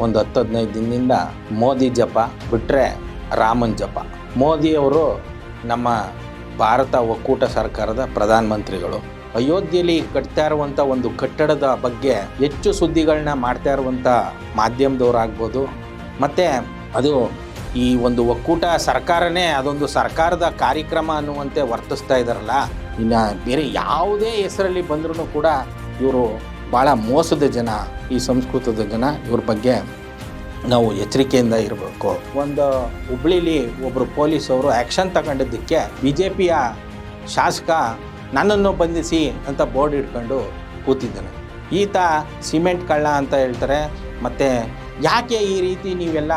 ಒಂದು ಹತ್ತು ಹದಿನೈದು ದಿನದಿಂದ ಮೋದಿ ಜಪ ಬಿಟ್ಟರೆ ರಾಮನ್ ಜಪ. ಮೋದಿಯವರು ನಮ್ಮ ಭಾರತ ಒಕ್ಕೂಟ ಸರ್ಕಾರದ ಪ್ರಧಾನಮಂತ್ರಿಗಳು. ಅಯೋಧ್ಯೆಯಲ್ಲಿ ಕಟ್ತಾ ಇರುವಂಥ ಒಂದು ಕಟ್ಟಡದ ಬಗ್ಗೆ ಹೆಚ್ಚು ಸುದ್ದಿಗಳನ್ನ ಮಾಡ್ತಾ ಇರುವಂಥ ಮಾಧ್ಯಮದವರಾಗ್ಬೋದು ಮತ್ತು ಅದು ಈ ಒಂದು ಒಕ್ಕೂಟ ಸರ್ಕಾರನೇ ಅದೊಂದು ಸರ್ಕಾರದ ಕಾರ್ಯಕ್ರಮ ಅನ್ನುವಂತೆ ವರ್ತಿಸ್ತಾ ಇದ್ದಾರಲ್ಲ ಇನ್ನು ಬೇರೆ ಯಾವುದೇ ಹೆಸರಲ್ಲಿ ಬಂದರೂ ಕೂಡ ಇವರು ಭಾಳ ಮೋಸದ ಜನ ಈ ಸಂಸ್ಕೃತದ ಜನ, ಇವ್ರ ಬಗ್ಗೆ ನಾವು ಎಚ್ಚರಿಕೆಯಿಂದ ಇರಬೇಕು. ಒಂದು ಹುಬ್ಳಿಲಿ ಒಬ್ಬರು ಪೊಲೀಸವರು ಆ್ಯಕ್ಷನ್ ತಗೊಂಡಿದ್ದಕ್ಕೆ ಬಿ ಜೆ ಪಿಯ ಶಾಸಕ ನನ್ನನ್ನು ಬಂಧಿಸಿ ಅಂತ ಬೋರ್ಡ್ ಇಟ್ಕೊಂಡು ಕೂತಿದ್ದಾನೆ. ಈತ ಸಿಮೆಂಟ್ ಕಳ್ಳ ಅಂತ ಹೇಳ್ತಾರೆ. ಮತ್ತು ಯಾಕೆ ಈ ರೀತಿ ನೀವೆಲ್ಲ,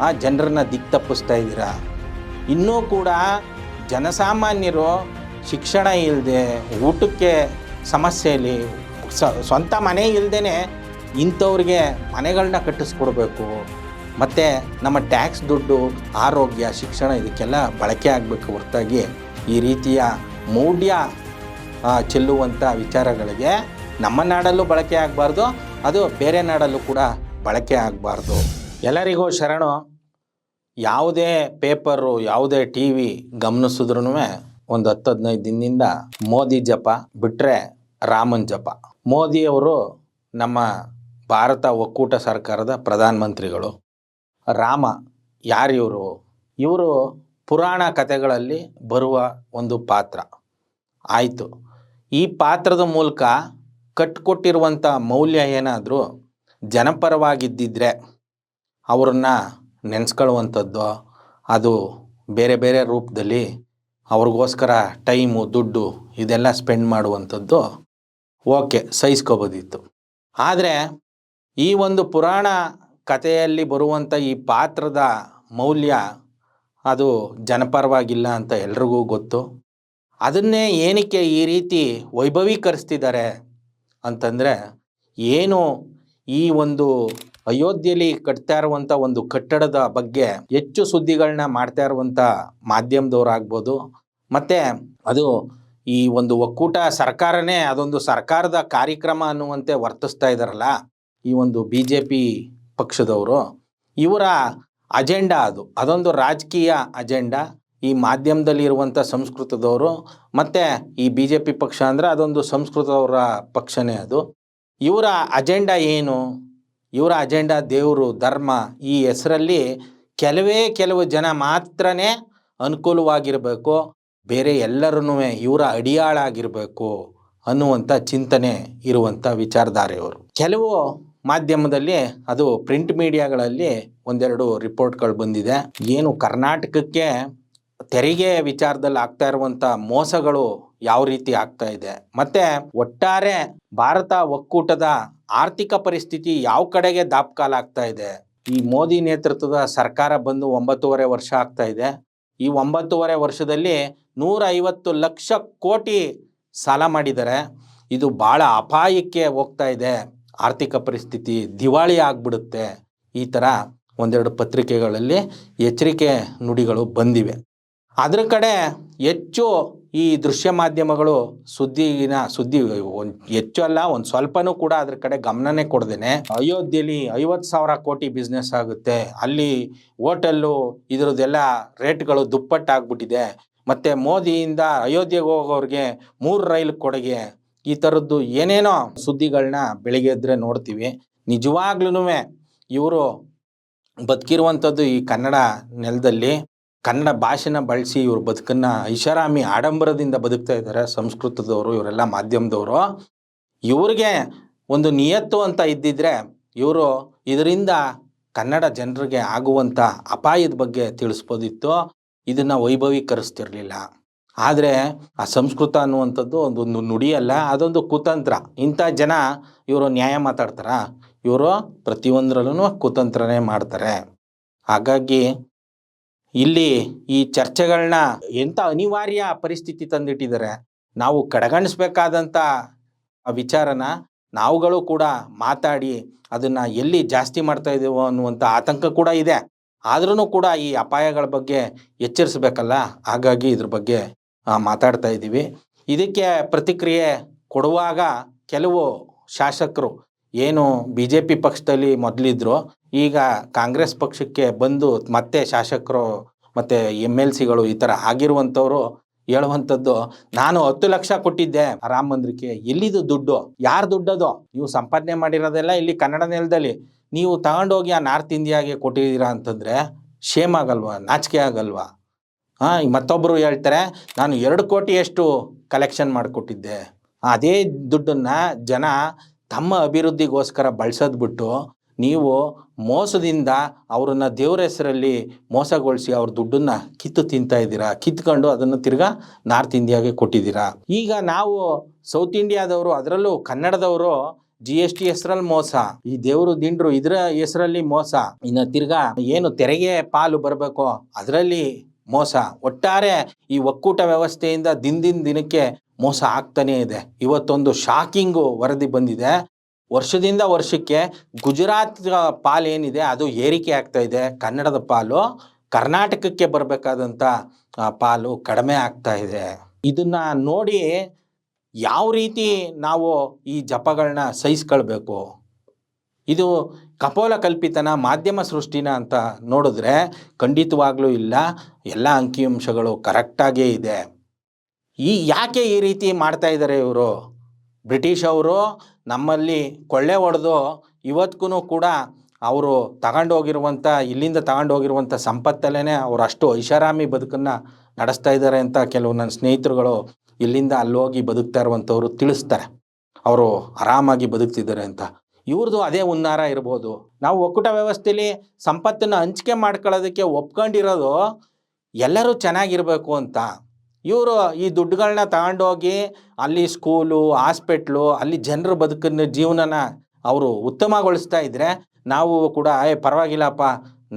ಆ, ಜನರನ್ನ ದಿಕ್ ತಪ್ಪಿಸ್ತಾ ಇದ್ದೀರಾ? ಇನ್ನೂ ಕೂಡ ಜನಸಾಮಾನ್ಯರು ಶಿಕ್ಷಣ ಇಲ್ಲದೆ ಊಟಕ್ಕೆ ಸಮಸ್ಯೆಯಲ್ಲಿ ಸ್ವಂತ ಮನೆ ಇಲ್ಲದೇ ಇಂಥವ್ರಿಗೆ ಮನೆಗಳನ್ನ ಕಟ್ಟಿಸ್ಕೊಡ್ಬೇಕು. ಮತ್ತು ನಮ್ಮ ಟ್ಯಾಕ್ಸ್ ದುಡ್ಡು, ಆರೋಗ್ಯ, ಶಿಕ್ಷಣ ಇದಕ್ಕೆಲ್ಲ ಬಳಕೆ ಆಗಬೇಕು ಹೊರತಾಗಿ ಈ ರೀತಿಯ ಮೌಢ್ಯ ಚೆಲ್ಲುವಂಥ ವಿಚಾರಗಳಿಗೆ ನಮ್ಮ ನಾಡಲ್ಲೂ ಬಳಕೆ ಆಗಬಾರ್ದು, ಅದು ಬೇರೆ ನಾಡಲ್ಲೂ ಕೂಡ ಬಳಕೆ ಆಗಬಾರ್ದು. ಎಲ್ಲರಿಗೂ ಶರಣು, ಯಾವುದೇ ಪೇಪರು, ಯಾವುದೇ ಟಿ ವಿ ಗಮನಿಸಿದ್ರೂ ಒಂದು ಹತ್ತು ಹದಿನೈದು ದಿನದಿಂದ ಮೋದಿ ಜಪ ಬಿಟ್ಟರೆ ರಾಮನ್ ಜಪ. ಮೋದಿಯವರು ನಮ್ಮ ಭಾರತ ಒಕ್ಕೂಟ ಸರ್ಕಾರದ ಪ್ರಧಾನಮಂತ್ರಿಗಳು. ರಾಮ ಯಾರಿವರು ಇವರು? ಪುರಾಣ ಕಥೆಗಳಲ್ಲಿ ಬರುವ ಒಂದು ಪಾತ್ರ. ಆಯಿತು. ಈ ಪಾತ್ರದ ಮೂಲಕ ಕಟ್ಕೊಟ್ಟಿರುವಂಥ ಮೌಲ್ಯ ಏನಾದರೂ ಜನಪರವಾಗಿದ್ದಿದ್ರೆ ಅವ್ರನ್ನ ನೆನೆಸ್ಕೊಳ್ಳುವಂಥದ್ದು, ಅದು ಬೇರೆ ಬೇರೆ ರೂಪದಲ್ಲಿ ಅವ್ರಿಗೋಸ್ಕರ ಟೈಮು, ದುಡ್ಡು ಇದೆಲ್ಲ ಸ್ಪೆಂಡ್ ಮಾಡುವಂಥದ್ದು ಓಕೆ, ಸಹಿಸ್ಕೋಬೋದಿತ್ತು. ಆದರೆ ಈ ಒಂದು ಪುರಾಣ ಕಥೆಯಲ್ಲಿ ಬರುವಂಥ ಈ ಪಾತ್ರದ ಮೌಲ್ಯ ಅದು ಜನಪರವಾಗಿಲ್ಲ ಅಂತ ಎಲ್ರಿಗೂ ಗೊತ್ತು. ಅದನ್ನೇ ಏನಕ್ಕೆ ಈ ರೀತಿ ವೈಭವೀಕರಿಸ್ತಿದ್ದಾರೆ ಅಂತಂದರೆ ಏನು ಈ ಒಂದು ಅಯೋಧ್ಯೆಯಲ್ಲಿ ಕಟ್ತಾ ಇರುವಂಥ ಒಂದು ಕಟ್ಟಡದ ಬಗ್ಗೆ ಹೆಚ್ಚು ಸುದ್ದಿಗಳನ್ನ ಮಾಡ್ತಾ ಇರುವಂಥ ಮಾಧ್ಯಮದವರಾಗ್ಬೋದು. ಮತ್ತು ಅದು ಈ ಒಂದು ಒಕ್ಕೂಟ ಸರ್ಕಾರನೇ ಅದೊಂದು ಸರ್ಕಾರದ ಕಾರ್ಯಕ್ರಮ ಅನ್ನುವಂತೆ ವರ್ತಿಸ್ತಾ ಇದ್ದಾರಲ್ಲ ಈ ಒಂದು ಬಿ ಜೆ ಪಿ ಪಕ್ಷದವರು, ಇವರ ಅಜೆಂಡಾ ಅದು. ಅದೊಂದು ರಾಜಕೀಯ ಅಜೆಂಡಾ. ಈ ಮಾಧ್ಯಮದಲ್ಲಿ ಇರುವಂಥ ಸಂಸ್ಕೃತದವರು ಮತ್ತು ಈ ಬಿ ಜೆ ಪಿ ಪಕ್ಷ ಅಂದರೆ ಅದೊಂದು ಸಂಸ್ಕೃತದವರ ಪಕ್ಷನೇ ಅದು. ಇವರ ಅಜೆಂಡಾ ಏನು? ಇವರ ಅಜೆಂಡಾ ದೇವರು, ಧರ್ಮ ಈ ಹೆಸರಲ್ಲಿ ಕೆಲವೇ ಕೆಲವು ಜನ ಮಾತ್ರನೇ ಅನುಕೂಲವಾಗಿರಬೇಕು. ಬೇರೆ ಎಲ್ಲರೂ ಇವರ ಅಡಿಯಾಳಾಗಿರಬೇಕು ಅನ್ನುವಂಥ ಚಿಂತನೆ ಇರುವಂಥ ವಿಚಾರಧಾರೆಯವರು. ಕೆಲವು ಮಾಧ್ಯಮದಲ್ಲಿ ಅದು ಪ್ರಿಂಟ್ ಮೀಡಿಯಾಗಳಲ್ಲಿ ಒಂದೆರಡು ರಿಪೋರ್ಟ್ಗಳು ಬಂದಿದೆ. ಏನು ಕರ್ನಾಟಕಕ್ಕೆ ತೆರಿಗೆ ವಿಚಾರದಲ್ಲಿ ಆಗ್ತಾ ಇರುವಂಥ ಮೋಸಗಳು ಯಾವ ರೀತಿ ಆಗ್ತಾ ಇದೆ. ಮತ್ತು ಒಟ್ಟಾರೆ ಭಾರತ ಒಕ್ಕೂಟದ ಆರ್ಥಿಕ ಪರಿಸ್ಥಿತಿ ಯಾವ ಕಡೆಗೆ ದಾಪಕಾಲಾಗ್ತಾ ಇದೆ. ಈ ಮೋದಿ ನೇತೃತ್ವದ ಸರ್ಕಾರ ಬಂದು ಒಂಬತ್ತೂವರೆ ವರ್ಷ ಆಗ್ತಾ ಇದೆ. ಈ ಒಂಬತ್ತೂವರೆ ವರ್ಷದಲ್ಲಿ ನೂರ ಐವತ್ತು ಲಕ್ಷ ಕೋಟಿ ಸಾಲ ಮಾಡಿದ್ದಾರೆ ಇದು ಭಾಳ ಅಪಾಯಕ್ಕೆ ಹೋಗ್ತಾ ಇದೆ. ಆರ್ಥಿಕ ಪರಿಸ್ಥಿತಿ ದಿವಾಳಿ ಆಗ್ಬಿಡುತ್ತೆ. ಈ ಥರ ಒಂದೆರಡು ಪತ್ರಿಕೆಗಳಲ್ಲಿ ಎಚ್ಚರಿಕೆ ನುಡಿಗಳು ಬಂದಿವೆ. ಅದರ ಕಡೆ ಹೆಚ್ಚು ಈ ದೃಶ್ಯ ಮಾಧ್ಯಮಗಳು ಸುದ್ದಿನ ಸುದ್ದಿ ಒಂದು ಹೆಚ್ಚು ಅಲ್ಲ, ಒಂದು ಸ್ವಲ್ಪನೂ ಕೂಡ ಅದ್ರ ಕಡೆ ಗಮನನೇ ಕೊಡ್ದೇನೆ. ಅಯೋಧ್ಯೆಯಲ್ಲಿ ಐವತ್ತು ಸಾವಿರ ಕೋಟಿ ಬಿಸ್ನೆಸ್ ಆಗುತ್ತೆ. ಅಲ್ಲಿ ಹೋಟೆಲ್ಲು ಇದರದ್ದೆಲ್ಲ ರೇಟ್ಗಳು ದುಪ್ಪಟ್ಟಾಗ್ಬಿಟ್ಟಿದೆ. ಮತ್ತು ಮೋದಿಯಿಂದ ಅಯೋಧ್ಯೆಗೆ ಹೋಗೋರಿಗೆ ಮೂರು ರೈಲು ಕೊಡುಗೆ. ಈ ಥರದ್ದು ಏನೇನೋ ಸುದ್ದಿಗಳನ್ನ ಬೆಳಿಗ್ಗೆ ಎದ್ರೆ ನೋಡ್ತೀವಿ. ನಿಜವಾಗ್ಲೂ ಇವರು ಬದುಕಿರುವಂಥದ್ದು ಈ ಕನ್ನಡ ನೆಲದಲ್ಲಿ ಕನ್ನಡ ಭಾಷೆನ ಬಳಸಿ ಇವರು ಬದುಕನ್ನು ಐಷಾರಾಮಿ ಆಡಂಬರದಿಂದ ಬದುಕ್ತಾ ಇದ್ದಾರೆ ಸಂಸ್ಕೃತದವರು, ಇವರೆಲ್ಲ ಮಾಧ್ಯಮದವರು. ಇವ್ರಿಗೆ ಒಂದು ನಿಯತ್ತು ಅಂತ ಇದ್ದಿದ್ರೆ ಇವರು ಇದರಿಂದ ಕನ್ನಡ ಜನರಿಗೆ ಆಗುವಂಥ ಅಪಾಯದ ಬಗ್ಗೆ ತಿಳಿಸ್ಬೋದಿತ್ತು. ಇದನ್ನು ವೈಭವೀಕರಿಸ್ತಿರ್ಲಿಲ್ಲ. ಆದರೆ ಆ ಸಂಸ್ಕೃತ ಅನ್ನುವಂಥದ್ದು ಒಂದೊಂದು ನುಡಿಯಲ್ಲ ಅದೊಂದು ಕುತಂತ್ರ. ಇಂಥ ಜನ ಇವರು ನ್ಯಾಯ ಮಾತಾಡ್ತಾರ. ಇವರು ಪ್ರತಿಯೊಂದರಲ್ಲೂ ಕುತಂತ್ರನೇ ಮಾಡ್ತಾರೆ. ಹಾಗಾಗಿ ಇಲ್ಲಿ ಈ ಚರ್ಚೆಗಳನ್ನ ಎಂಥ ಅನಿವಾರ್ಯ ಪರಿಸ್ಥಿತಿ ತಂದಿಟ್ಟಿದ್ದಾರೆ. ನಾವು ಕಡೆಗಣಿಸ್ಬೇಕಾದಂಥ ವಿಚಾರನ ನಾವುಗಳು ಕೂಡ ಮಾತಾಡಿ ಅದನ್ನು ಎಲ್ಲಿ ಜಾಸ್ತಿ ಮಾಡ್ತಾ ಇದ್ದೀವೋ ಅನ್ನುವಂಥ ಆತಂಕ ಕೂಡ ಇದೆ. ಆದ್ರೂ ಕೂಡ ಈ ಅಪಾಯಗಳ ಬಗ್ಗೆ ಎಚ್ಚರಿಸಬೇಕಲ್ಲ? ಹಾಗಾಗಿ ಇದ್ರ ಬಗ್ಗೆ ಮಾತಾಡ್ತಾ ಇದ್ದೀವಿ. ಇದಕ್ಕೆ ಪ್ರತಿಕ್ರಿಯೆ ಕೊಡುವಾಗ ಕೆಲವು ಶಾಸಕರು, ಏನು ಬಿ ಜೆ ಪಿ ಪಕ್ಷದಲ್ಲಿ ಮೊದಲಿದ್ರು, ಈಗ ಕಾಂಗ್ರೆಸ್ ಪಕ್ಷಕ್ಕೆ ಬಂದು ಮತ್ತೆ ಶಾಸಕರು, ಮತ್ತು ಎಂ ಎಲ್ ಸಿಗಳು ಈ ಥರ ಆಗಿರುವಂಥವ್ರು ಹೇಳುವಂಥದ್ದು, ನಾನು ಹತ್ತು ಲಕ್ಷ ಕೊಟ್ಟಿದ್ದೆ. ರಾಮ ಮಂದಿರಕ್ಕೆ ಎಲ್ಲಿದು ದುಡ್ಡು? ಯಾರು ದುಡ್ಡದು? ನೀವು ಸಂಪಾದನೆ ಮಾಡಿರೋದೆಲ್ಲ ಇಲ್ಲಿ ಕನ್ನಡ ನೆಲದಲ್ಲಿ. ನೀವು ತಗೊಂಡೋಗಿ ಆ ನಾರ್ತ್ ಇಂಡಿಯಾಗೆ ಕೊಟ್ಟಿದ್ದೀರಾ ಅಂತಂದರೆ ಶೇಮ್ ಆಗಲ್ವಾ, ನಾಚಿಕೆ ಆಗಲ್ವಾ? ಹಾಂ ಮತ್ತೊಬ್ಬರು ಹೇಳ್ತಾರೆ, ನಾನು ಎರಡು ಕೋಟಿಯಷ್ಟು ಕಲೆಕ್ಷನ್ ಮಾಡಿಕೊಟ್ಟಿದ್ದೆ. ಅದೇ ದುಡ್ಡನ್ನು ಜನ ತಮ್ಮ ಅಭಿವೃದ್ಧಿಗೋಸ್ಕರ ಬಳಸೋದು ಬಿಟ್ಟು ನೀವು ಮೋಸದಿಂದ ಅವ್ರನ್ನ ದೇವ್ರ ಹೆಸರಲ್ಲಿ ಮೋಸಗೊಳಿಸಿ ಅವ್ರ ದುಡ್ಡನ್ನ ಕಿತ್ತು ತಿಂತಾ ಇದ್ದೀರಾ? ಕಿತ್ಕೊಂಡು ಅದನ್ನು ತಿರ್ಗಾ ನಾರ್ತ್ ಇಂಡಿಯಾಗೆ ಕೊಟ್ಟಿದ್ದೀರಾ? ಈಗ ನಾವು ಸೌತ್ ಇಂಡಿಯಾದವರು, ಅದರಲ್ಲೂ ಕನ್ನಡದವರು ಜಿ ಎಸ್ ಟಿ ಹೆಸರಲ್ಲಿ ಮೋಸ. ಈ ದೇವರು ದಿಂಡ್ರು ಇದರ ಹೆಸರಲ್ಲಿ ಮೋಸ. ಇನ್ನು ತಿರ್ಗಾ ಏನು ತೆರಿಗೆ ಪಾಲು ಬರಬೇಕು ಅದರಲ್ಲಿ ಮೋಸ. ಒಟ್ಟಾರೆ ಈ ಒಕ್ಕೂಟ ವ್ಯವಸ್ಥೆಯಿಂದ ದಿನದಿಂದ ದಿನಕ್ಕೆ ಮೋಸ ಆಗ್ತಾನೇ ಇದೆ. ಇವತ್ತೊಂದು ಶಾಕಿಂಗು ವರದಿ ಬಂದಿದೆ. ವರ್ಷದಿಂದ ವರ್ಷಕ್ಕೆ ಗುಜರಾತ್ ಪಾಲು ಏನಿದೆ ಅದು ಏರಿಕೆ ಆಗ್ತಾ ಇದೆ. ಕನ್ನಡದ ಪಾಲು, ಕರ್ನಾಟಕಕ್ಕೆ ಬರಬೇಕಾದಂಥ ಪಾಲು ಕಡಿಮೆ ಆಗ್ತಾ ಇದೆ. ಇದನ್ನ ನೋಡಿ ಯಾವ ರೀತಿ ನಾವು ಈ ಜಪಗಳನ್ನ ಸಹಿಸ್ಕೊಳ್ಬೇಕು? ಇದು ಕಪೋಲ ಕಲ್ಪಿತನ ಮಾಧ್ಯಮ ಸೃಷ್ಟಿನ ಅಂತ ನೋಡಿದ್ರೆ ಖಂಡಿತವಾಗ್ಲೂ ಇಲ್ಲ. ಎಲ್ಲ ಅಂಕಿಅಂಶಗಳು ಕರೆಕ್ಟಾಗೇ ಇದೆ. ಈ ಯಾಕೆ ಈ ರೀತಿ ಮಾಡ್ತಾ ಇದ್ದಾರೆ ಇವರು? ಬ್ರಿಟಿಷ್ ಅವರು ನಮ್ಮಲ್ಲಿ ಕೊಳ್ಳೆ ಹೊಡೆದು ಇವತ್ತಿಗೂ ಕೂಡ ಅವರು ತಗೊಂಡೋಗಿರುವಂಥ ಇಲ್ಲಿಂದ ತಗೊಂಡೋಗಿರುವಂಥ ಸಂಪತ್ತಲ್ಲೇ ಅವರು ಅಷ್ಟು ಐಷಾರಾಮಿ ಬದುಕನ್ನು ನಡೆಸ್ತಾ ಇದ್ದಾರೆ ಅಂತ ಕೆಲವು ನನ್ನ ಸ್ನೇಹಿತರುಗಳು ಇಲ್ಲಿಂದ ಅಲ್ಲಿ ಹೋಗಿ ಬದುಕ್ತಾ ಇರುವಂಥವ್ರು ತಿಳಿಸ್ತಾರೆ. ಅವರು ಆರಾಮಾಗಿ ಬದುಕ್ತಿದ್ದಾರೆ ಅಂತ. ಇವ್ರದ್ದು ಅದೇ ಹುನ್ನಾರ ಇರ್ಬೋದು. ನಾವು ಒಕ್ಕೂಟ ವ್ಯವಸ್ಥೆಯಲ್ಲಿ ಸಂಪತ್ತನ್ನು ಹಂಚಿಕೆ ಮಾಡ್ಕೊಳ್ಳೋದಕ್ಕೆ ಒಪ್ಕೊಂಡಿರೋದು ಎಲ್ಲರೂ ಚೆನ್ನಾಗಿರಬೇಕು ಅಂತ. ಇವರು ಈ ದುಡ್ಡುಗಳನ್ನ ತಗೊಂಡೋಗಿ ಅಲ್ಲಿ ಸ್ಕೂಲು, ಹಾಸ್ಪಿಟ್ಲು, ಅಲ್ಲಿ ಜನರ ಬದುಕನ್ನು ಜೀವನನ ಅವರು ಉತ್ತಮಗೊಳಿಸ್ತಾ ಇದ್ದರೆ ನಾವು ಕೂಡ, ಏ, ಪರವಾಗಿಲ್ಲಪ್ಪ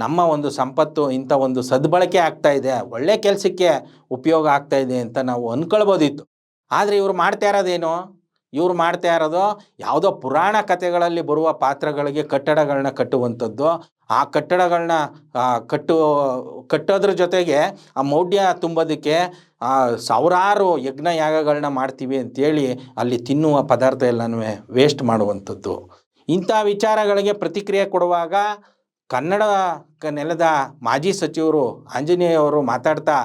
ನಮ್ಮ ಒಂದು ಸಂಪತ್ತು ಇಂಥ ಒಂದು ಸದ್ಬಳಕೆ ಆಗ್ತಾ ಇದೆ, ಒಳ್ಳೆ ಕೆಲಸಕ್ಕೆ ಉಪಯೋಗ ಆಗ್ತಾ ಇದೆ ಅಂತ ನಾವು ಅಂದ್ಕೊಳ್ಬೋದಿತ್ತು ಆದರೆ ಇವರು ಮಾಡ್ತಾ ಇರೋದೇನು? ಇವ್ರು ಮಾಡ್ತಾ ಇರೋದು ಯಾವುದೋ ಪುರಾಣ ಕಥೆಗಳಲ್ಲಿ ಬರುವ ಪಾತ್ರಗಳಿಗೆ ಕಟ್ಟಡಗಳನ್ನ ಕಟ್ಟುವಂಥದ್ದು. ಆ ಕಟ್ಟಡಗಳನ್ನ ಕಟ್ಟು, ಕಟ್ಟೋದ್ರ ಜೊತೆಗೆ ಆ ಮೌಢ್ಯ ತುಂಬೋದಕ್ಕೆ ಸಾವಿರಾರು ಯಜ್ಞ ಯಾಗಗಳನ್ನ ಮಾಡ್ತೀವಿ ಅಂತೇಳಿ ಅಲ್ಲಿ ತಿನ್ನುವ ಪದಾರ್ಥ ಎಲ್ಲನೂ ವೇಸ್ಟ್ ಮಾಡುವಂಥದ್ದು. ಇಂಥ ವಿಚಾರಗಳಿಗೆ ಪ್ರತಿಕ್ರಿಯೆ ಕೊಡುವಾಗ ಕನ್ನಡ ನೆಲದ ಮಾಜಿ ಸಚಿವರು ಆಂಜನೇಯವರು ಮಾತಾಡ್ತಾ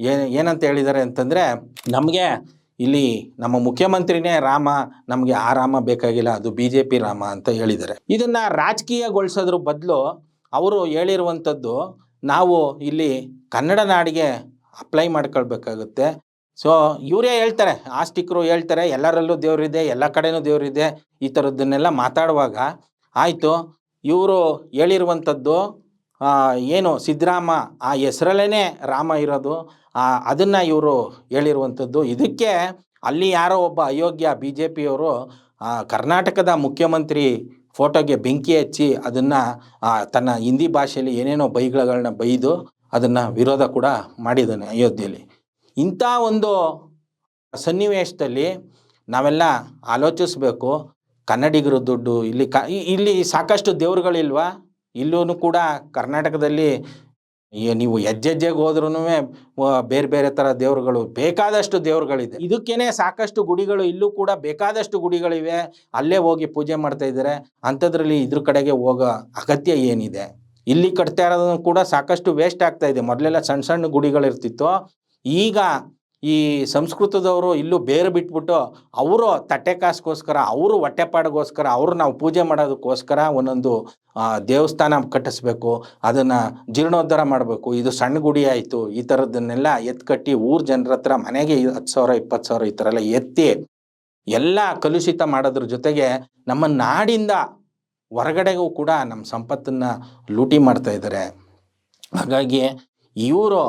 ಏನು, ಏನಂತ ಹೇಳಿದ್ದಾರೆ ಅಂತಂದರೆ, ನಮಗೆ ಇಲ್ಲಿ ನಮ್ಮ ಮುಖ್ಯಮಂತ್ರಿನೇ ರಾಮ, ನಮಗೆ ಆ ರಾಮ ಬೇಕಾಗಿಲ್ಲ, ಅದು ಬಿ ಜೆ ಪಿ ರಾಮ ಅಂತ ಹೇಳಿದ್ದಾರೆ. ಇದನ್ನು ರಾಜಕೀಯಗೊಳಿಸೋದ್ರ ಬದಲು ಅವರು ಹೇಳಿರುವಂಥದ್ದು, ನಾವು ಇಲ್ಲಿ ಕನ್ನಡ ನಾಡಿಗೆ ಅಪ್ಲೈ ಮಾಡ್ಕೊಳ್ಬೇಕಾಗುತ್ತೆ. ಸೊ, ಇವರೇ ಹೇಳ್ತಾರೆ ಆಸ್ಟಿಕರು ಹೇಳ್ತಾರೆ, ಎಲ್ಲರಲ್ಲೂ ದೇವರಿದೆ, ಎಲ್ಲ ಕಡೆನೂ ದೇವರಿದೆ, ಈ ಥರದ್ದನ್ನೆಲ್ಲ ಮಾತಾಡುವಾಗ ಆಯಿತು ಇವರು ಹೇಳಿರುವಂಥದ್ದು ಏನು ಸಿದ್ದರಾಮ ಆ ಹೆಸರಲ್ಲೇ ರಾಮ ಇರೋದು ಅದನ್ನು ಇವರು ಹೇಳಿರುವಂಥದ್ದು. ಇದಕ್ಕೆ ಅಲ್ಲಿ ಯಾರೋ ಒಬ್ಬ ಅಯೋಗ್ಯ ಬಿ ಜೆ ಪಿಯವರು ಕರ್ನಾಟಕದ ಮುಖ್ಯಮಂತ್ರಿ ಫೋಟೋಗೆ ಬೆಂಕಿ ಹಚ್ಚಿ ಅದನ್ನು ತನ್ನ ಹಿಂದಿ ಭಾಷೆಯಲ್ಲಿ ಏನೇನೋ ಬೈಗಳನ್ನ ಬೈದು ಅದನ್ನು ವಿರೋಧ ಕೂಡ ಮಾಡಿದ್ದಾನೆ ಅಯೋಧ್ಯೆಯಲ್ಲಿ. ಇಂಥ ಒಂದು ಸನ್ನಿವೇಶದಲ್ಲಿ ನಾವೆಲ್ಲ ಆಲೋಚಿಸ್ಬೇಕು. ಕನ್ನಡಿಗರ ದುಡ್ಡು, ಇಲ್ಲಿ ಕ ಇಲ್ಲಿ ಸಾಕಷ್ಟು ದೇವ್ರುಗಳಿಲ್ವಾ? ಇಲ್ಲೂ ಕೂಡ ಕರ್ನಾಟಕದಲ್ಲಿ ನೀವು ಹೆಜ್ಜೆಜ್ಜೆಗೆ ಹೋದ್ರೂ ಬೇರೆ ಬೇರೆ ಥರ ದೇವರುಗಳು, ಬೇಕಾದಷ್ಟು ದೇವರುಗಳಿದೆ. ಇದಕ್ಕೇನೆ ಸಾಕಷ್ಟು ಗುಡಿಗಳು ಇಲ್ಲೂ ಕೂಡ ಬೇಕಾದಷ್ಟು ಗುಡಿಗಳಿವೆ. ಅಲ್ಲೇ ಹೋಗಿ ಪೂಜೆ ಮಾಡ್ತಾ ಇದ್ದಾರೆ. ಅಂಥದ್ರಲ್ಲಿ ಇದ್ರ ಕಡೆಗೆ ಹೋಗೋ ಅಗತ್ಯ ಏನಿದೆ? ಇಲ್ಲಿ ಕಟ್ತಾ ಇರೋದನ್ನು ಕೂಡ ಸಾಕಷ್ಟು ವೇಸ್ಟ್ ಆಗ್ತಾ ಇದೆ. ಮೊದಲೆಲ್ಲ ಸಣ್ಣ ಸಣ್ಣ ಗುಡಿಗಳಿರ್ತಿತ್ತು. ಈಗ ಈ ಸಂಸ್ಕೃತದವರು ಇಲ್ಲೂ ಬೇರೆ ಬಿಟ್ಬಿಟ್ಟು ಅವರು ತಟ್ಟೆ ಕಾಸ್ಗೋಸ್ಕರ, ಅವರು ಹೊಟ್ಟೆಪಾಡಿಗೋಸ್ಕರ ಅವರು ನಾವು ಪೂಜೆ ಮಾಡೋದಕ್ಕೋಸ್ಕರ ಒಂದೊಂದು ದೇವಸ್ಥಾನ ಕಟ್ಟಿಸ್ಬೇಕು, ಅದನ್ನು ಜೀರ್ಣೋದ್ಧಾರ ಮಾಡಬೇಕು. ಇದು ಸಣ್ಣ ಗುಡಿ ಆಯಿತು, ಈ ಥರದ್ದನ್ನೆಲ್ಲ ಎತ್ಕಟ್ಟಿ ಊರ ಜನರ ಹತ್ರ ಮನೆಗೆ ಹತ್ತು ಸಾವಿರ, ಇಪ್ಪತ್ತು ಸಾವಿರ ಈ ಥರ ಎಲ್ಲ ಎತ್ತಿ ಎಲ್ಲ ಕಲುಷಿತ ಮಾಡೋದ್ರ ಜೊತೆಗೆ ನಮ್ಮ ನಾಡಿಂದ ಹೊರಗಡೆಗೂ ಕೂಡ ನಮ್ಮ ಸಂಪತ್ತನ್ನು ಲೂಟಿ ಮಾಡ್ತಾ ಇದ್ದಾರೆ. ಹಾಗಾಗಿ ಇವರು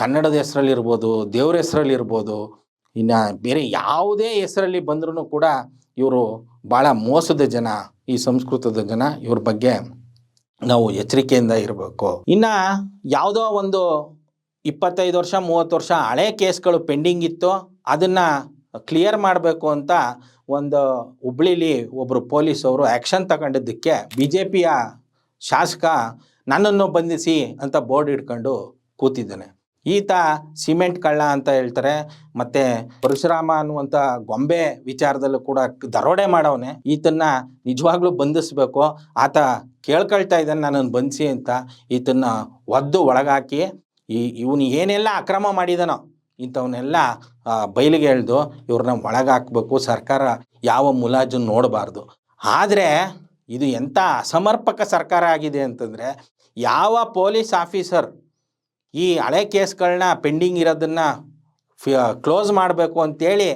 ಕನ್ನಡದ ಹೆಸರಲ್ಲಿರ್ಬೋದು ದೇವ್ರ ಹೆಸರಲ್ಲಿರ್ಬೋದು ಇನ್ನು ಬೇರೆ ಯಾವುದೇ ಹೆಸರಲ್ಲಿ ಬಂದ್ರೂ ಕೂಡ ಇವರು ಭಾಳ ಮೋಸದ ಜನ, ಈ ಸಂಸ್ಕೃತದ ಜನ ಇವ್ರ ಬಗ್ಗೆ ನಾವು ಎಚ್ಚರಿಕೆಯಿಂದ ಇರಬೇಕು. ಇನ್ನು ಯಾವುದೋ ಒಂದು ಇಪ್ಪತ್ತೈದು ವರ್ಷ, ಮೂವತ್ತು ವರ್ಷ ಹಳೆ ಕೇಸ್ಗಳು ಪೆಂಡಿಂಗ್ ಇತ್ತು, ಅದನ್ನು ಕ್ಲಿಯರ್ ಮಾಡಬೇಕು ಅಂತ ಒಂದು ಹುಬ್ಳಿಲಿ ಒಬ್ಬರು ಪೊಲೀಸವರು ಆ್ಯಕ್ಷನ್ ತಗೊಂಡಿದ್ದಕ್ಕೆ ಬಿ ಜೆ ಪಿಯ ಶಾಸಕ ನನ್ನನ್ನು ಬಂಧಿಸಿ ಅಂತ ಬೋರ್ಡ್ ಇಟ್ಕೊಂಡು ಕೂತಿದ್ದಾನೆ. ಈತ ಸಿಮೆಂಟ್ ಕಳ್ಳ ಅಂತ ಹೇಳ್ತಾರೆ. ಮತ್ತೆ ಪರಶುರಾಮ ಅನ್ನುವಂಥ ಗೊಂಬೆ ವಿಚಾರದಲ್ಲೂ ಕೂಡ ದರೋಡೆ ಮಾಡವನೆ. ಈತನ್ನ ನಿಜವಾಗ್ಲೂ ಬಂಧಿಸ್ಬೇಕು. ಆತ ಕೇಳ್ಕೊಳ್ತಾ ಇದ್ದಾನೆ, ನನ್ನನ್ನು ಬಂಧಿಸಿ ಅಂತ ಈತನ್ನ ಒದ್ದು ಒಳಗಾಕಿ, ಈ ಇವನು ಏನೆಲ್ಲ ಅಕ್ರಮ ಮಾಡಿದನೋ ಇಂಥವನ್ನೆಲ್ಲ ಬಯಲಿಗೆ ಎಳ್ದು ಇವ್ರನ್ನ ಒಳಗಾಕ್ಬೇಕು. ಸರ್ಕಾರ ಯಾವ ಮುಲಾಜನ್ನು ನೋಡಬಾರ್ದು. ಆದರೆ ಇದು ಎಂಥ ಅಸಮರ್ಪಕ ಸರ್ಕಾರ ಆಗಿದೆ ಅಂತಂದರೆ, ಯಾವ ಪೊಲೀಸ್ ಆಫೀಸರ್ ಈ ಹಳೆ ಕೇಸ್ಗಳನ್ನ ಪೆಂಡಿಂಗ್ ಇರೋದನ್ನು ಕ್ಲೋಸ್ ಮಾಡಬೇಕು ಅಂತೇಳಿ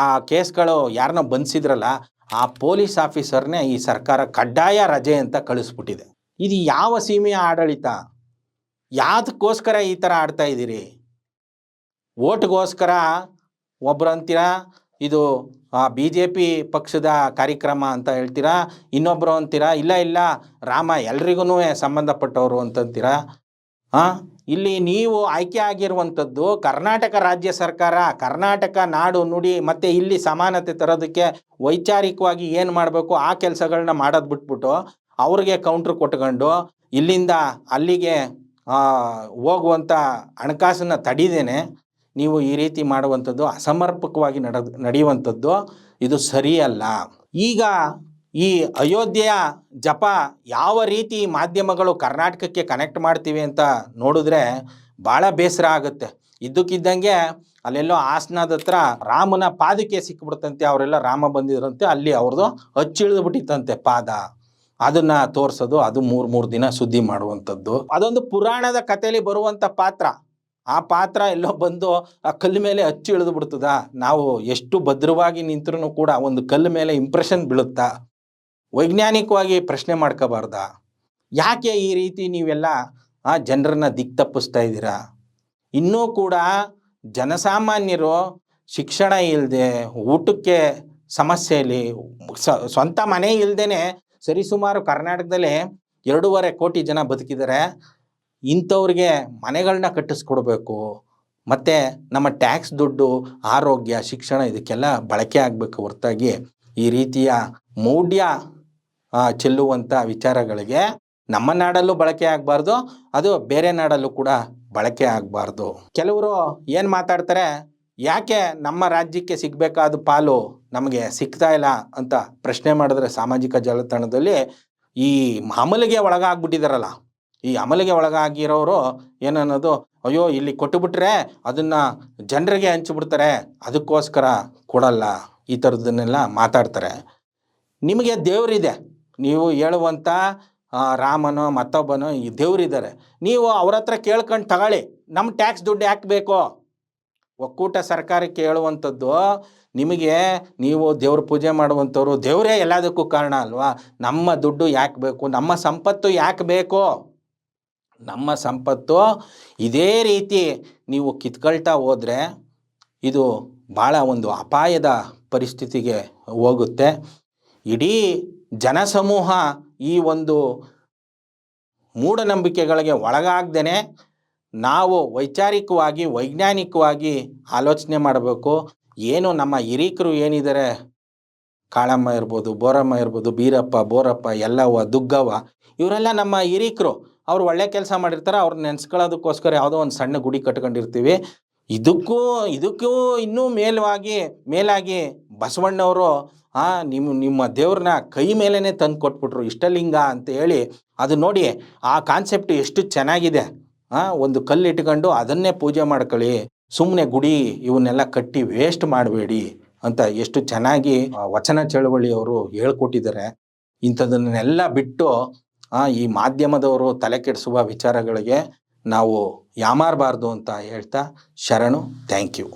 ಆ ಕೇಸ್ಗಳು ಯಾರನ್ನ ಬಂಧಿಸಿದ್ರಲ್ಲ, ಆ ಪೊಲೀಸ್ ಆಫೀಸರ್ನೇ ಈ ಸರ್ಕಾರ ಕಡ್ಡಾಯ ರಜೆ ಅಂತ ಕಳಿಸ್ಬಿಟ್ಟಿದೆ. ಇದು ಯಾವ ಸೀಮೆಯ ಆಡಳಿತ? ಯಾವುದಕ್ಕೋಸ್ಕರ ಈ ಥರ ಆಡ್ತಾ ಇದ್ದೀರಿ? ಓಟ್ಗೋಸ್ಕರ ಅಂತೀರಾ? ಇದು ಬಿ ಜೆ ಪಿ ಪಕ್ಷದ ಕಾರ್ಯಕ್ರಮ ಅಂತ ಹೇಳ್ತೀರಾ? ಇನ್ನೊಬ್ಬರು ಅಂತೀರಾ? ಇಲ್ಲ ಇಲ್ಲ, ರಾಮ ಎಲ್ರಿಗೂ ಸಂಬಂಧಪಟ್ಟವರು ಅಂತಂತೀರಾ? ಹಾಂ ಇಲ್ಲಿ ನೀವು ಆಯ್ಕೆ ಆಗಿರುವಂಥದ್ದು ಕರ್ನಾಟಕ ರಾಜ್ಯ ಸರ್ಕಾರ, ಕರ್ನಾಟಕ ನಾಡು ನುಡಿ, ಮತ್ತು ಇಲ್ಲಿ ಸಮಾನತೆ ತರೋದಕ್ಕೆ ವೈಚಾರಿಕವಾಗಿ ಏನು ಮಾಡಬೇಕು, ಆ ಕೆಲಸಗಳನ್ನ ಮಾಡೋದು ಬಿಟ್ಬಿಟ್ಟು ಅವ್ರಿಗೆ ಕೌಂಟ್ರ್ ಕೊಟ್ಕೊಂಡು ಇಲ್ಲಿಂದ ಅಲ್ಲಿಗೆ ಹೋಗುವಂಥ ಹಣಕಾಸನ್ನು ತಡಿದೇನೆ ನೀವು ಈ ರೀತಿ ಮಾಡುವಂಥದ್ದು ಅಸಮರ್ಪಕವಾಗಿ ನಡ, ನಡೆಯುವಂಥದ್ದು ಇದು ಸರಿಯಲ್ಲ. ಈಗ ಈ ಅಯೋಧ್ಯೆಯ ಜಪ ಯಾವ ರೀತಿ ಮಾಧ್ಯಮಗಳು ಕರ್ನಾಟಕಕ್ಕೆ ಕನೆಕ್ಟ್ ಮಾಡ್ತೀವಿ ಅಂತ ನೋಡಿದ್ರೆ ಭಾಳ ಬೇಸರ ಆಗುತ್ತೆ. ಇದ್ದಕ್ಕಿದ್ದಂಗೆ ಅಲ್ಲೆಲ್ಲೋ ಹಾಸನದ ಹತ್ರ ರಾಮನ ಪಾದಕ್ಕೆ ಸಿಕ್ಬಿಡ್ತಂತೆ, ಅವರೆಲ್ಲ ರಾಮ ಬಂದಿದ್ರಂತೆ, ಅಲ್ಲಿ ಅವ್ರದ್ದು ಹಚ್ಚಿಳಿದು ಬಿಟ್ಟಿತ್ತಂತೆ ಪಾದ. ಅದನ್ನ ತೋರಿಸೋದು, ಅದು ಮೂರು ಮೂರು ದಿನ ಸುದ್ದಿ ಮಾಡುವಂಥದ್ದು. ಅದೊಂದು ಪುರಾಣದ ಕಥೆಯಲ್ಲಿ ಬರುವಂಥ ಪಾತ್ರ. ಆ ಪಾತ್ರ ಎಲ್ಲೋ ಬಂದು ಆ ಕಲ್ಲು ಮೇಲೆ ಹಚ್ಚಿ ಇಳಿದು ಬಿಡ್ತದ? ನಾವು ಎಷ್ಟು ಭದ್ರವಾಗಿ ನಿಂತರೂ ಕೂಡ ಒಂದು ಕಲ್ಲು ಮೇಲೆ ಇಂಪ್ರೆಷನ್ ಬೀಳುತ್ತಾ? ವೈಜ್ಞಾನಿಕವಾಗಿ ಪ್ರಶ್ನೆ ಮಾಡ್ಕೋಬಾರ್ದ. ಯಾಕೆ ಈ ರೀತಿ ನೀವೆಲ್ಲ, ಆ, ಜನರನ್ನ ದಿಕ್ ತಪ್ಪಿಸ್ತಾ ಇದ್ದೀರಾ? ಇನ್ನೂ ಕೂಡ ಜನಸಾಮಾನ್ಯರು ಶಿಕ್ಷಣ ಇಲ್ಲದೆ ಊಟಕ್ಕೆ ಸಮಸ್ಯೆಯಲ್ಲಿ ಸ್ವಂತ ಮನೆ ಇಲ್ಲದೇನೆ ಸರಿಸುಮಾರು ಕರ್ನಾಟಕದಲ್ಲಿ ಎರಡೂವರೆ ಕೋಟಿ ಜನ ಬದುಕಿದ್ದಾರೆ. ಇಂಥವ್ರಿಗೆ ಮನೆಗಳನ್ನ ಕಟ್ಟಿಸ್ಕೊಡ್ಬೇಕು. ಮತ್ತು ನಮ್ಮ ಟ್ಯಾಕ್ಸ್ ದುಡ್ಡು, ಆರೋಗ್ಯ, ಶಿಕ್ಷಣ, ಇದಕ್ಕೆಲ್ಲ ಬಳಕೆ ಆಗಬೇಕು ಹೊರತಾಗಿ ಈ ರೀತಿಯ ಮೌಢ್ಯ ಚೆಲ್ಲುವಂಥ ವಿಚಾರಗಳಿಗೆ ನಮ್ಮ ನಾಡಲ್ಲೂ ಬಳಕೆ ಆಗಬಾರ್ದು, ಅದು ಬೇರೆ ನಾಡಲ್ಲೂ ಕೂಡ ಬಳಕೆ ಆಗಬಾರ್ದು. ಕೆಲವರು ಏನು ಮಾತಾಡ್ತಾರೆ, ಯಾಕೆ ನಮ್ಮ ರಾಜ್ಯಕ್ಕೆ ಸಿಗಬೇಕಾದ ಪಾಲು ನಮಗೆ ಸಿಗ್ತಾ ಇಲ್ಲ? ಅಂತ ಪ್ರಶ್ನೆ ಮಾಡಿದ್ರೆ ಸಾಮಾಜಿಕ ಜಾಲತಾಣದಲ್ಲಿ ಈ ಅಮಲಿಗೆ ಒಳಗಾಗ್ಬಿಟ್ಟಿದಾರಲ್ಲ. ಈ ಅಮಲಿಗೆ ಒಳಗಾಗಿರೋರು ಏನನ್ನೋದು, ಅಯ್ಯೋ, ಇಲ್ಲಿ ಕೊಟ್ಟುಬಿಟ್ರೆ ಅದನ್ನು ಜನರಿಗೆ ಹಂಚಿಬಿಡ್ತಾರೆ, ಅದಕ್ಕೋಸ್ಕರ ಕೊಡಲ್ಲ. ಈ ಥರದನ್ನೆಲ್ಲ ಮಾತಾಡ್ತಾರೆ. ನಿಮಗೆ ದೇವರಿದೆ. ನೀವು ಹೇಳುವಂಥ ರಾಮನೋ, ಮತ್ತೊಬ್ಬನೋ ಈ ದೇವರಿದ್ದಾರೆ. ನೀವು ಅವ್ರ ಹತ್ರ ಕೇಳ್ಕೊಂಡು ತಗೊಳ್ಳಿ. ನಮ್ಮ ಟ್ಯಾಕ್ಸ್ ದುಡ್ಡು ಯಾಕೆ ಒಕ್ಕೂಟ ಸರ್ಕಾರಕ್ಕೆ ಹೇಳುವಂಥದ್ದು, ನಿಮಗೆ ನೀವು ದೇವ್ರ ಪೂಜೆ ಮಾಡುವಂಥವ್ರು ದೇವರೇ ಎಲ್ಲದಕ್ಕೂ ಕಾರಣ ಅಲ್ವಾ? ನಮ್ಮ ದುಡ್ಡು ಯಾಕೆ ಬೇಕು ನಮ್ಮ ಸಂಪತ್ತು ಯಾಕೆ ಬೇಕು ನಮ್ಮ ಸಂಪತ್ತು ಇದೇ ರೀತಿ ನೀವು ಕಿತ್ಕೊಳ್ತಾ ಹೋದರೆ ಇದು ಭಾಳ ಒಂದು ಅಪಾಯದ ಪರಿಸ್ಥಿತಿಗೆ ಹೋಗುತ್ತೆ. ಇಡೀ ಜನಸಮೂಹ ಈ ಒಂದು ಮೂಢನಂಬಿಕೆಗಳಿಗೆ ಒಳಗಾಗ್ದೇ ನಾವು ವೈಚಾರಿಕವಾಗಿ, ವೈಜ್ಞಾನಿಕವಾಗಿ ಆಲೋಚನೆ ಮಾಡಬೇಕು. ಏನು ನಮ್ಮ ಹಿರೀಕರು ಏನಿದ್ದಾರೆ ಕಾಳಮ್ಮ ಇರ್ಬೋದು, ಬೋರಮ್ಮ ಇರ್ಬೋದು, ಬೀರಪ್ಪ, ಬೋರಪ್ಪ ಎಲ್ಲವ್ವ ದುಗ್ಗವ್ವ, ಇವರೆಲ್ಲ ನಮ್ಮ ಹಿರೀಕರು. ಅವ್ರು ಒಳ್ಳೆ ಕೆಲಸ ಮಾಡಿರ್ತಾರೆ ಅವ್ರು ನೆನೆಸ್ಕೊಳ್ಳೋದಕ್ಕೋಸ್ಕರ ಯಾವುದೋ ಒಂದು ಸಣ್ಣ ಗುಡಿ ಕಟ್ಕೊಂಡಿರ್ತೀವಿ. ಇದಕ್ಕೂ ಇದಕ್ಕೂ ಇನ್ನೂ ಮೇಲವಾಗಿ, ಮೇಲಾಗಿ ಬಸವಣ್ಣವರು ಆ, ನಿಮ್ಮ ನಿಮ್ಮ ದೇವ್ರನ್ನ ಕೈ ಮೇಲೇ ತಂದು ಕೊಟ್ಬಿಟ್ರು, ಇಷ್ಟಲಿಂಗ ಅಂತ ಹೇಳಿ ಅದು ನೋಡಿ ಆ ಕಾನ್ಸೆಪ್ಟ್ ಎಷ್ಟು ಚೆನ್ನಾಗಿದೆ. ಆ, ಒಂದು ಕಲ್ಲು ಇಟ್ಕೊಂಡು ಅದನ್ನೇ ಪೂಜೆ ಮಾಡ್ಕೊಳ್ಳಿ. ಸುಮ್ಮನೆ ಗುಡಿ ಇವನ್ನೆಲ್ಲ ಕಟ್ಟಿ ವೇಸ್ಟ್ ಮಾಡಬೇಡಿ ಅಂತ ಎಷ್ಟು ಚೆನ್ನಾಗಿ ವಚನ ಚಳವಳಿಯವರು ಹೇಳ್ಕೊಟ್ಟಿದ್ದಾರೆ. ಇಂಥದನ್ನೆಲ್ಲ ಬಿಟ್ಟು ಈ ಮಾಧ್ಯಮದವರು ತಲೆ ಕೆಡಿಸುವ ವಿಚಾರಗಳಿಗೆ ನಾವು ಯಾಮಾರಬಾರ್ದು ಅಂತ ಹೇಳ್ತಾ ಶರಣು. Thank you